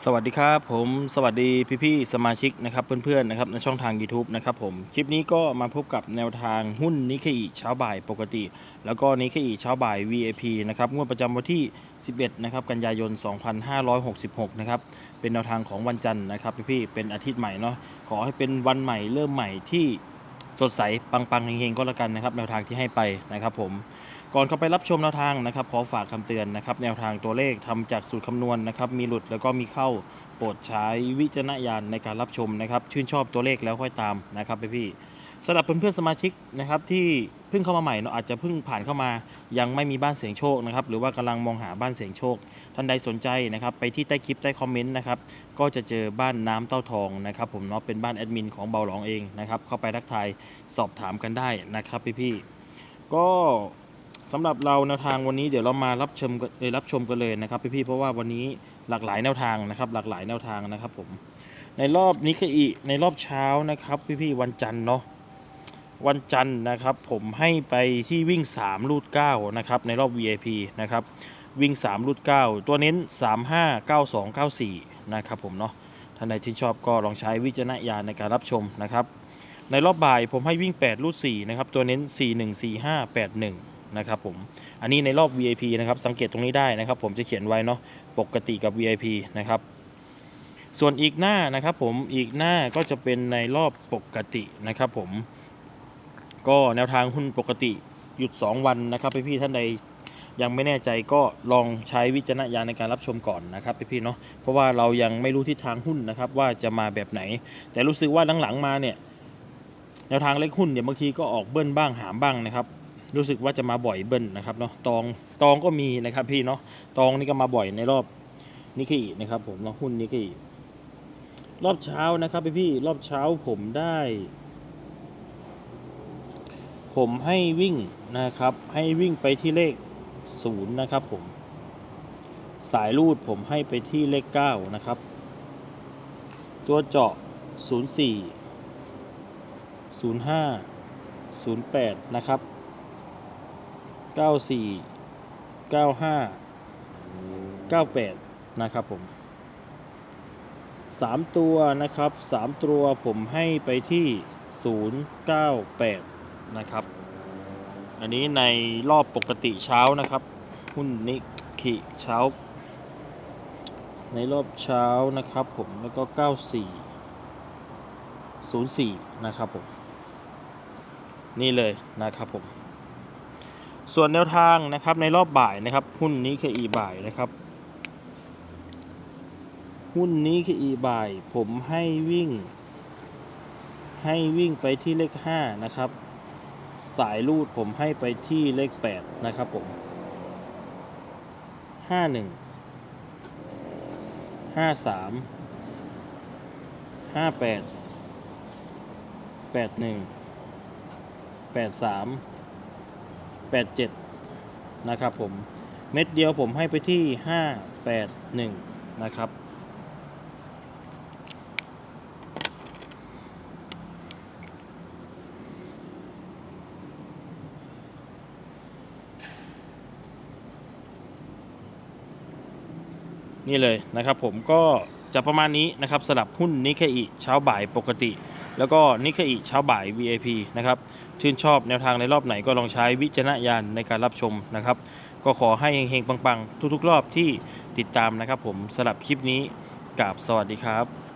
สวัสดีครับผมสวัสดีพี่ๆสมาชิกนะครับเพื่อนๆนะครับในช่องทาง YouTube นะครับผมคลิปนี้ก็มาพบกับแนวทางหุ้นนิเคอิเช้าบ่ายปกติ แล้วก็นิเคอิเช้าบ่าย VAP นะครับงวดประจำวันที่ 11นะครับกันยายน 2566นะครับเป็นแนวทางของวันจันทร์นะครับพี่ๆเป็นอาทิตย์ใหม่เนาะขอให้เป็นวันใหม่เริ่มใหม่ที่ สดใสปังๆเฮงๆก็แล้วกันนะครับแนวทางที่ให้ไปนะครับผมก่อนเข้าไปรับชมแนวทางนะครับขอฝากคำเตือนนะครับแนวทางตัวเลขทำจากสูตรคำนวณนะครับมีหลุดแล้วก็มีเข้าโปรดใช้วิจารณญาณในการรับชมนะครับชื่นชอบตัวเลขแล้วค่อยตามนะครับพี่สำหรับเพื่อนๆสมาชิกนะครับที่ พิ่งเข้ามาใหม่เนาะอาจจะเพิ่งผ่านเข้ามา ยังไม่มีบ้านเสียงโชคนะครับหรือว่ากำลังมองหาบ้านเสียงโชค ท่านใดสนใจนะครับไปที่ใต้คลิปใต้คอมเมนต์นะครับก็จะเจอบ้านน้ำเต้าทองนะครับผมเนาะเป็นบ้านแอดมินของเบาหลองเองนะครับเข้าไปทักทายสอบถามกันได้นะครับพี่ๆก็สำหรับเราแนวทางวันนี้เดี๋ยวเรามารับชมกันเออรับชมกันเลยนะครับพี่ๆเพราะว่าวันนี้หลากหลายแนวทางนะครับหลากหลายแนวทางนะครับผมในรอบนี้คืออีในรอบเช้านะครับพี่ๆวันจันทร์เนาะ วันจันทร์นะครับ ผมให้ไปที่วิ่ง 3 รูด9นะครับในรอบ VIP นะครับวิ่ง 3 รูด 9 ตัวเน้น 3 5 9 2 9 4 นะครับผมเนาะท่านใดที่นชอบก็ลองใช้วิจารณญาณในการรับชมนะครับ ในรอบบ่ายผมให้วิ่ง 8 รูด4นะครับตัวเน้น 4 1 4 5 8 1 นะครับผม อันนี้ในรอบ VIP นะครับสังเกตตรงนี้ได้นะครับ ผมจะเขียนไว้เนาะปกติกับ VIP นะครับส่วนอีกหน้านะครับผมอีกหน้าก็จะเป็นในรอบปกตินะครับผม ก็แนวทางหุ้นปกติหยุด 2 วันนะครับพี่ๆท่านใดยังไม่แน่ใจก็ลองใช้วิจารณญาณในการรับชมก่อนนะครับพี่ๆเนาะเพราะว่าเรายังไม่รู้ทิศทางหุ้นนะครับว่าจะมาแบบไหน แต่รู้สึกว่าหลังๆมาเนี่ยแนวทางเล็กหุ้นเนี่ยบางทีก็ออกเบิ้ลบ้างหามบ้างนะครับ รู้สึกว่าจะมาบ่อยเบิ้ลนะครับเนาะตองตองก็มีนะครับพี่เนาะตองนี่ก็มาบ่อยในรอบนิกกอินะครับผมเนาะหุ้นนิกกอิรอบเช้านะครับพี่พี่รอบเช้าผมได้ ผมให้วิ่งนะครับ ให้วิ่งไปที่เลขศูนย์นะครับผม สายรูดผมให้ไปที่เลขเก้านะครับ ตัวเจาะศูนย์สี่ศูนย์ห้าศูนย์แปดนะครับ 94 95 98 นะครับผม 3 ตัวนะครับ 3 ตัวผมให้ไปที่ 098 นะครับ อันนี้ในรอบปกติเช้านะครับ หุ้นนิกิเช้า ในรอบเช้านะครับผมแล้วก็ 94 04 นะครับผม นี่เลยนะครับผม ส่วนแนวทางนะครับในรอบบ่ายนะครับ หุ้นนี้คืออีบ่ายนะครับ หุ้นนี้คืออีบ่าย ผมให้วิ่งให้วิ่งไปที่เลขห้านะครับ สายรูดผมให้ไปที่เลขแปดนะครับผมห้าหนึ่งห้าสามห้าแปดแปดหนึ่งแปดสาม87 นะครับผม เม็ดเดียวผมให้ไปที่ 581 นะครับ นี่เลยนะครับผมก็จะประมาณนี้นะครับสลับหุ้นนิเคอิเช้าบ่ายปกติ แล้วก็นิเคอิเช้าบ่าย VIP นะครับชื่นชอบแนวทางในรอบไหนก็ลองใช้วิจารณญาณในการรับชมนะครับ ก็ขอให้เฮงๆปังๆ ทุกๆ รอบที่ติดตามนะครับผมสลับคลิปนี้กราบสวัสดีครับ